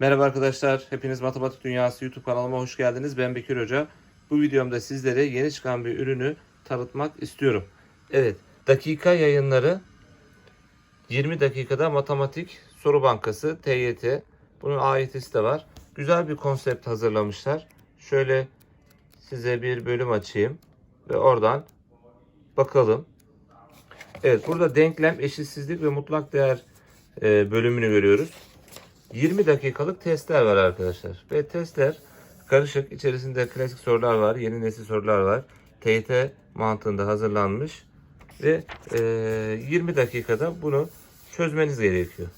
Merhaba arkadaşlar, hepiniz Matematik Dünyası YouTube kanalıma hoş geldiniz. Ben Bekir Hoca. Bu videomda sizlere yeni çıkan bir ürünü tanıtmak istiyorum. Evet, dakika yayınları 20 dakikada matematik soru bankası TYT. Bunun AYT'si de var. Güzel bir konsept hazırlamışlar. Şöyle size bir bölüm açayım ve oradan bakalım. Evet, burada denklem, eşitsizlik ve mutlak değer e, bölümünü görüyoruz. 20 dakikalık testler var arkadaşlar. Ve testler karışık. İçerisinde klasik sorular var. Yeni nesil sorular var. TYT mantığında hazırlanmış. Ve e, 20 dakikada bunu çözmeniz gerekiyor.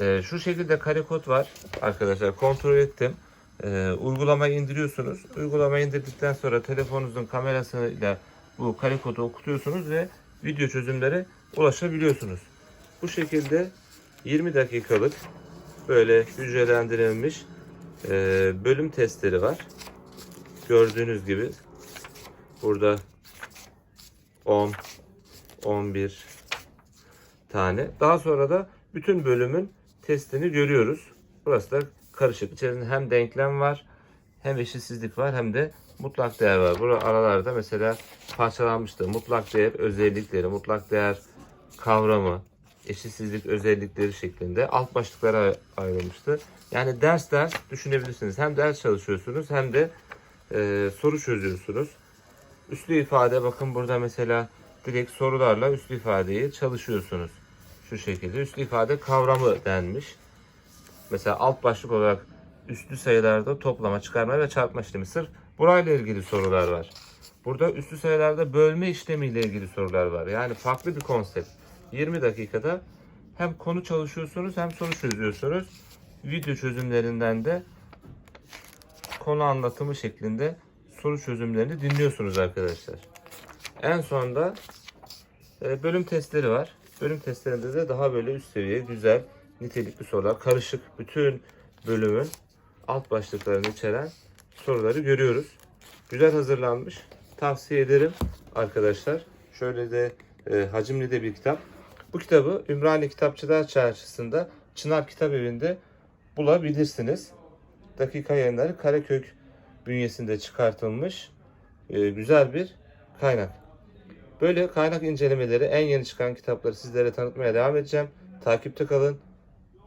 E, şu şekilde kare kod var arkadaşlar. Kontrol ettim. E, uygulamayı indiriyorsunuz. Uygulamayı indirdikten sonra telefonunuzun kamerasıyla bu kare kodu okutuyorsunuz ve video çözümlere ulaşabiliyorsunuz. Bu şekilde 20 dakikalık böyle hücrelendirilmiş e, bölüm testleri var. Gördüğünüz gibi burada 10, 11 tane. Daha sonra da bütün bölümün testini görüyoruz. Burası da karışık. İçerisinde hem denklem var, hem eşitsizlik var, hem de mutlak değer var. Burada aralarda mesela parçalanmıştı. Mutlak değer özellikleri, mutlak değer kavramı, eşitsizlik özellikleri şeklinde alt başlıklara ayrılmıştı. Yani ders ders düşünebilirsiniz. Hem ders çalışıyorsunuz hem de e, soru çözüyorsunuz. Üslü ifade bakın burada mesela direkt sorularla üslü ifadeyi çalışıyorsunuz. Şu şekilde üslü ifade kavramı denmiş. Mesela alt başlık olarak üslü sayılarda toplama, çıkarma ve çarpma işlemi sırf burayla ilgili sorular var. Burada üslü sayılarda bölme işlemiyle ilgili sorular var. Yani farklı bir konsept. 20 dakikada hem konu çalışıyorsunuz hem soru çözüyorsunuz. Video çözümlerinden de konu anlatımı şeklinde soru çözümlerini dinliyorsunuz arkadaşlar. En sonda e, bölüm testleri var. Bölüm testlerinde de daha böyle üst seviye güzel nitelikli sorular karışık bütün bölümün alt başlıklarını içeren soruları görüyoruz. Güzel hazırlanmış. Tavsiye ederim arkadaşlar. Şöyle de e, hacimli de bir kitap. Bu kitabı Ümraniye Kitapçılar Çarşısı'nda Çınar Kitap Evi'nde bulabilirsiniz. Dakika yayınları Karakök bünyesinde çıkartılmış e, güzel bir kaynak. Böyle kaynak incelemeleri en yeni çıkan kitapları sizlere tanıtmaya devam edeceğim. Takipte kalın.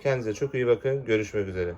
Kendinize çok iyi bakın. Görüşmek üzere.